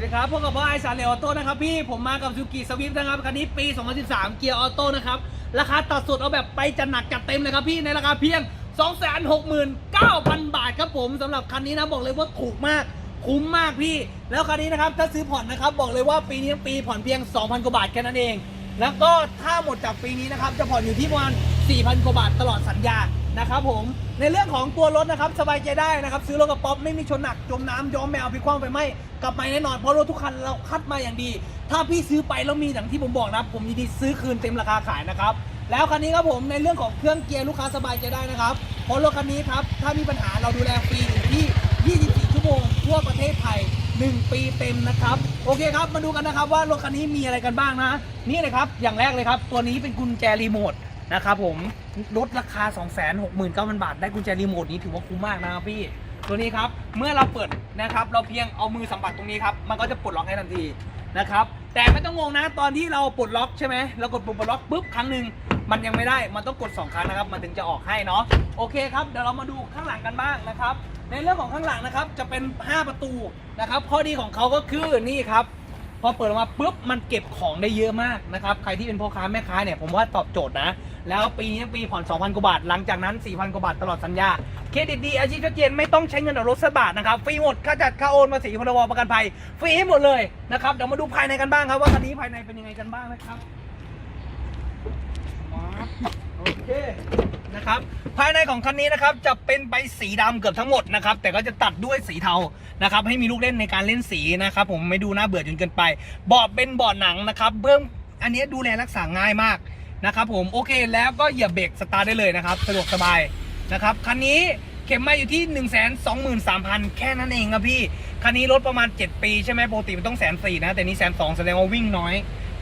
วัสดีครับพวกกับว่าไอสารเหลออโต้นะครับพี่ผมมากับซูกิสวิฟนะครับคันนี้ปี 2013 เกียร์ออโต้นะครับ ราคาตัดสุดเอาแบบไปจัดหนักจัดเต็มเลยครับพี่ในราคาเพียง 269,000 บาทครับผมสำหรับคันนี้นะบอกเลยว่าถูกมากคุ้มมากพี่ แล้วคันนี้นะครับถ้าซื้อผ่อนนะครับบอกเลยว่าปีนี้ปีผ่อนเพียง 2,000 กว่าบาทแค่นั้นเอง แล้วก็ถ้าหมดจากปีนี้นะครับจะผ่อนอยู่ที่ประมาณ 4,000กว่าบาทตลอดสัญญานะครับผมในเรื่องของตัวรถนะครับสบายใจได้นะครับซื้อรถกับป๊อปไม่มีชนหนักจมน้ำย้อมแมวพิกคว่ำไปไหมกลับมาแน่นอนเพราะรถทุกคันเราคัดมาอย่างดี ถ้าพี่ซื้อไปแล้วมีอย่างที่ผมบอกนะผมยินดีซื้อคืนเต็มราคาขายนะครับแล้วคันนี้ครับผมในเรื่องของเครื่องเกียร์ลูกค้าสบายใจได้นะครับเพราะรถคันนี้ครับถ้ามีปัญหาเราดูแลฟรีอยู่ที่ 24 ชั่วโมงทั่วประเทศไทย 1 ปีเต็มนะครับโอเคครับมาดูกันนะครับว่ารถคันนี้มีอะไรกันบ้างนะนี่เลยครับอย่างแรกเลยครับ ตัวนี้เป็นกุญแจรีโมท นะครับผมลดราคา 269,000 บาท ได้กุญแจรีโมทนี้ถือว่าคุ้มมากนะครับพี่ ตัวนี้ครับ เมื่อเราเปิดนะครับ เราเพียงเอามือสัมผัสตรงนี้ครับ มันก็จะปลดล็อกให้ทันทีนะครับ แต่ไม่ต้องงงนะ ตอนที่เราปลดล็อกใช่ไหมเรากดปุ่มปลดล็อกปุ๊บครั้งหนึ่งมันยังไม่ได้ มันต้องกด 2 ครั้งนะครับ มันถึงจะออกให้เนาะ โอเคครับ เดี๋ยวเรามาดูข้างหลังกันบ้างนะครับ ในเรื่องของข้างหลังนะครับ จะเป็น 5 ประตูนะครับ ข้อดีของเขาก็คือนี่ครับ พอเปิดออกมาปุ๊บ มันเก็บของได้เยอะมากนะครับ ใครที่เป็นพ่อค้าแม่ค้าเนี่ย ผมว่าตอบโจทย์นะ แล้วปีนี้ปีผ่อน 2,000 กว่าบาท หลังจากนั้น 4,000 กว่าบาทตลอดสัญญา เครดิตดี อาชีพชัดเจนไม่ต้องใช้เงินออกรถสักบาทนะครับ ฟรีหมด ค่าจัด ค่าโอนภาษีพรบประกันภัย ฟรีให้หมดเลยนะครับ เดี๋ยวมาดูภายในกันบ้างครับ ว่าคันนี้ภายในเป็นยังไงกันบ้างนะครับโอเคนะครับภายในของคันนี้นะครับจะเป็นใบสีดำเกือบทั้งหมดนะครับแต่ก็จะตัดด้วยสีเทานะครับให้มีลูกเล่นในการเล่นสีนะครับผมไม่ดูน่าเบื่อจนเกินไป เบาะเป็นเบาะหนังนะครับเพิ่มอันนี้ดูแลรักษาง่ายมาก นะครับผมโอเคแล้วก็เหยียบเบรกสตาร์ทได้เลยนะครับ สะดวกสบายนะครับคันนี้เข็มมาอยู่ที่ 1 2 3 0 0 0 แค่นั้นเองครับพี่ คันนี้รถประมาณ 7 ปีใช่ไหมปกติมันต้องแสนสี่นะ แต่นี้แสนสองแสดงว่าวิ่งน้อย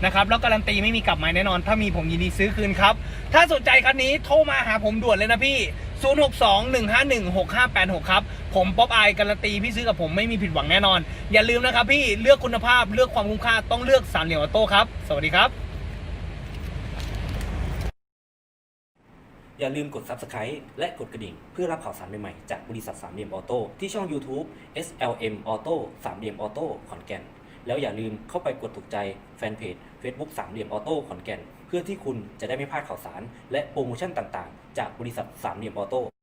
นะครับแล้วการันตีไม่มีกลับมาแน่นอน ถ้ามีผมยินดีซื้อคืนครับ ถ้าสนใจคันนี้โทรมาหาผมด่วนเลยนะพี่ 0621516586 ครับ ผมป๊อปอายการันตีพี่ซื้อกับผมไม่มีผิดหวังแน่นอน อย่าลืมนะครับพี่เลือกคุณภาพเลือกความคุ้มค่าต้องเลือกสามเหลี่ยมออโต้ครับ สวัสดีครับ อย่าลืมกด Subscribe และกดกระดิ่ง เพื่อรับข่าวสารใหม่ๆ จากบริษัทสามเหลี่ยมออโต้ที่ช่อง YouTube SLM Auto สามเหลี่ยมออโต้ขอนแก่น แล้วอย่าลืมเข้าไปกดถูกใจแฟนเพจ Facebook สามเหลี่ยมออโต้ขอนแก่น เพื่อที่คุณจะได้ไม่พลาดข่าวสาร และโปรโมชั่นต่างๆ จากบริษัทสามเหลี่ยมออโต้